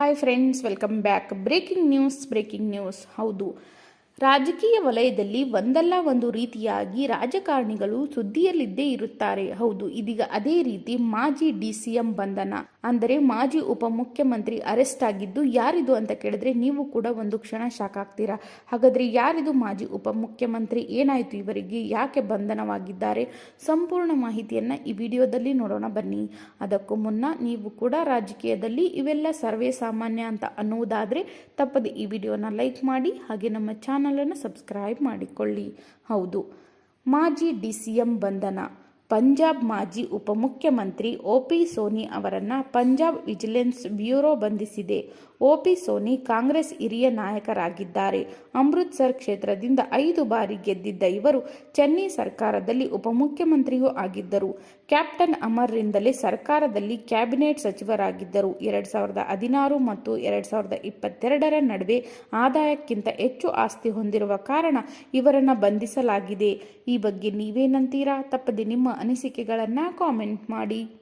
hi friends welcome back breaking news breaking news ಹೌದು ರಾಜಕೀಯ ವಲಯದಲ್ಲಿ ಒಂದಲ್ಲ ಒಂದು ರೀತಿಯಾಗಿ ರಾಜಕಾರಣಿಗಳು ಸುದ್ದಿಯಲ್ಲಿದ್ದೇ ಇರುತ್ತಾರೆ. ಹೌದು, ಇದೀಗ ಅದೇ ರೀತಿ ಮಾಜಿ ಡಿ ಸಿ ಎಂ ಬಂಧನ. ಅಂದರೆ ಮಾಜಿ ಉಪಮುಖ್ಯಮಂತ್ರಿ ಅರೆಸ್ಟ್ ಆಗಿದ್ದು ಯಾರಿದು ಅಂತ ಕೇಳಿದ್ರೆ ನೀವು ಕೂಡ ಒಂದು ಕ್ಷಣ ಶಾಕ್ ಆಗ್ತೀರಾ. ಹಾಗಾದ್ರೆ ಯಾರಿದು ಮಾಜಿ ಉಪಮುಖ್ಯಮಂತ್ರಿ? ಏನಾಯಿತು ಇವರಿಗೆ? ಯಾಕೆ ಬಂಧನವಾಗಿದ್ದಾರೆ? ಸಂಪೂರ್ಣ ಮಾಹಿತಿಯನ್ನ ಈ ವಿಡಿಯೋದಲ್ಲಿ ನೋಡೋಣ ಬನ್ನಿ. ಅದಕ್ಕೂ ಮುನ್ನ ನೀವು ಕೂಡ ರಾಜಕೀಯದಲ್ಲಿ ಇವೆಲ್ಲ ಸರ್ವೇ ಸಾಮಾನ್ಯ ಅಂತ ಅನ್ನುವುದಾದರೆ ತಪ್ಪದೆ ಈ ವಿಡಿಯೋನ ಲೈಕ್ ಮಾಡಿ ಹಾಗೆ ನಮ್ಮ ಚಾನಲನ್ನು ಸಬ್ಸ್ಕ್ರೈಬ್ ಮಾಡಿಕೊಳ್ಳಿ. ಹೌದು. ಮಾಜಿ ಡಿ ಸಿ ಎಂ ಬಂಧನ. ಪಂಜಾಬ್ ಮಾಜಿ ಉಪಮುಖ್ಯಮಂತ್ರಿ ಒ ಪಿ ಸೋನಿ ಅವರನ್ನು ಪಂಜಾಬ್ ವಿಜಿಲೆನ್ಸ್ ಬ್ಯೂರೋ ಬಂಧಿಸಿದೆ. ಒ ಪಿ ಸೋನಿ ಕಾಂಗ್ರೆಸ್ ಹಿರಿಯ ನಾಯಕರಾಗಿದ್ದಾರೆ. ಅಮೃತ್ಸರ್ ಕ್ಷೇತ್ರದಿಂದ ಐದು ಬಾರಿ ಗೆದ್ದಿದ್ದ ಇವರು ಚೆನ್ನೈ ಸರ್ಕಾರದಲ್ಲಿ ಉಪಮುಖ್ಯಮಂತ್ರಿಯೂ ಆಗಿದ್ದರು. ಕ್ಯಾಪ್ಟನ್ ಅಮರ್ರಿಂದಲೇ ಸರ್ಕಾರದಲ್ಲಿ ಕ್ಯಾಬಿನೆಟ್ ಸಚಿವರಾಗಿದ್ದರು. ಎರಡ್ ಸಾವಿರದ ಹದಿನಾರು ಮತ್ತು ಎರಡು ಸಾವಿರದ ಇಪ್ಪತ್ತೆರಡರ ನಡುವೆ ಆದಾಯಕ್ಕಿಂತ ಹೆಚ್ಚು ಆಸ್ತಿ ಹೊಂದಿರುವ ಕಾರಣ ಇವರನ್ನು ಬಂಧಿಸಲಾಗಿದೆ. ಈ ಬಗ್ಗೆ ನೀವೇನಂತೀರಾ? ತಪ್ಪದೆ ನಿಮ್ಮ ಅನಿಸಿಕೆಗಳನ್ನು ಕಾಮೆಂಟ್ ಮಾಡಿ.